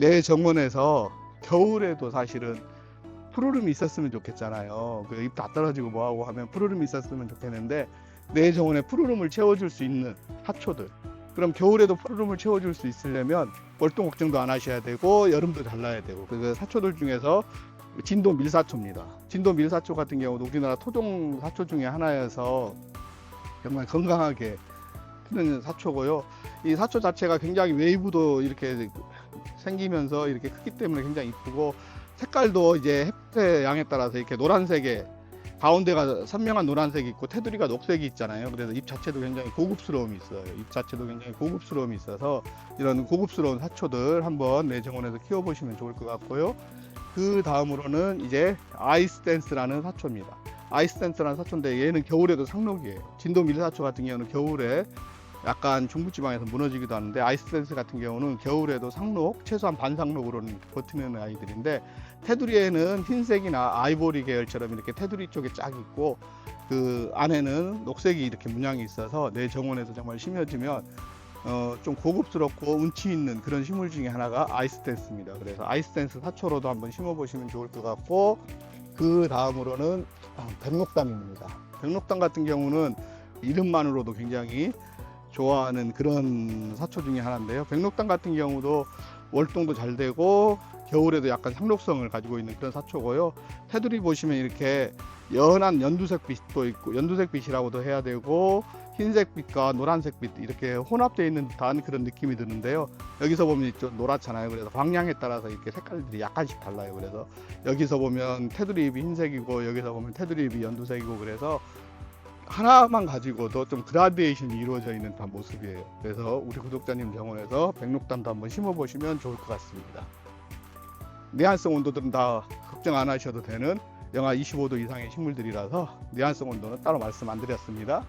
내 정원에서 겨울에도 사실은 푸르름이 있었으면 좋겠잖아요. 그 잎 다 떨어지고 뭐하고 하면 푸르름이 있었으면 좋겠는데 내 정원에 푸르름을 채워줄 수 있는 하초들. 그럼 겨울에도 푸르름을 채워줄 수 있으려면 월동 걱정도 안 하셔야 되고 여름도 잘라야 되고 그 사초들 중에서 진도 밀사초입니다. 진도 밀사초 같은 경우도 우리나라 토종 사초 중에 하나여서 정말 건강하게 크는 사초고요. 이 사초 자체가 굉장히 웨이브도 이렇게 생기면서 이렇게 크기 때문에 굉장히 이쁘고 색깔도 이제 햇빛의 양에 따라서 이렇게 노란색에 가운데가 선명한 노란색이 있고 테두리가 녹색이 있잖아요. 그래서 잎 자체도 굉장히 고급스러움이 있어요. 잎 자체도 굉장히 고급스러움이 있어서 이런 고급스러운 사초들 한번 내 정원에서 키워보시면 좋을 것 같고요. 그 다음으로는 이제 아이스댄스라는 사초입니다. 아이스댄스라는 사초인데 얘는 겨울에도 상록이에요. 진도 밀사초 같은 경우는 겨울에 약간 중부지방에서 무너지기도 하는데 아이스댄스 같은 경우는 겨울에도 상록, 최소한 반상록으로는 버티는 아이들인데 테두리에는 흰색이나 아이보리 계열처럼 이렇게 테두리 쪽에 쫙 있고 그 안에는 녹색이 이렇게 문양이 있어서 내 정원에서 정말 심어지면 어, 좀 고급스럽고 운치 있는 그런 식물 중에 하나가 아이스댄스입니다. 그래서 아이스댄스 사초로도 한번 심어보시면 좋을 것 같고 그 다음으로는 아, 백록담입니다. 백록담 같은 경우는 이름만으로도 굉장히 좋아하는 그런 사초 중에 하나인데요. 백록담 같은 경우도 월동도 잘 되고 겨울에도 약간 상록성을 가지고 있는 그런 사초고요. 테두리 보시면 이렇게 연한 연두색 빛도 있고 연두색 빛이라고도 해야 되고 흰색 빛과 노란색 빛 이렇게 혼합되어 있는 듯한 그런 느낌이 드는데요. 여기서 보면 좀 노랗잖아요. 그래서 방향에 따라서 이렇게 색깔들이 약간씩 달라요. 그래서 여기서 보면 테두리 잎이 흰색이고 여기서 보면 테두리 잎이 연두색이고 그래서 하나만 가지고도 좀 그라데이션이 이루어져 있는 듯한 모습이에요. 그래서 우리 구독자님 정원에서 백록담도 한번 심어보시면 좋을 것 같습니다. 내한성 온도들은 다 걱정 안 하셔도 되는 영하 25도 이상의 식물들이라서 내한성 온도는 따로 말씀 안 드렸습니다.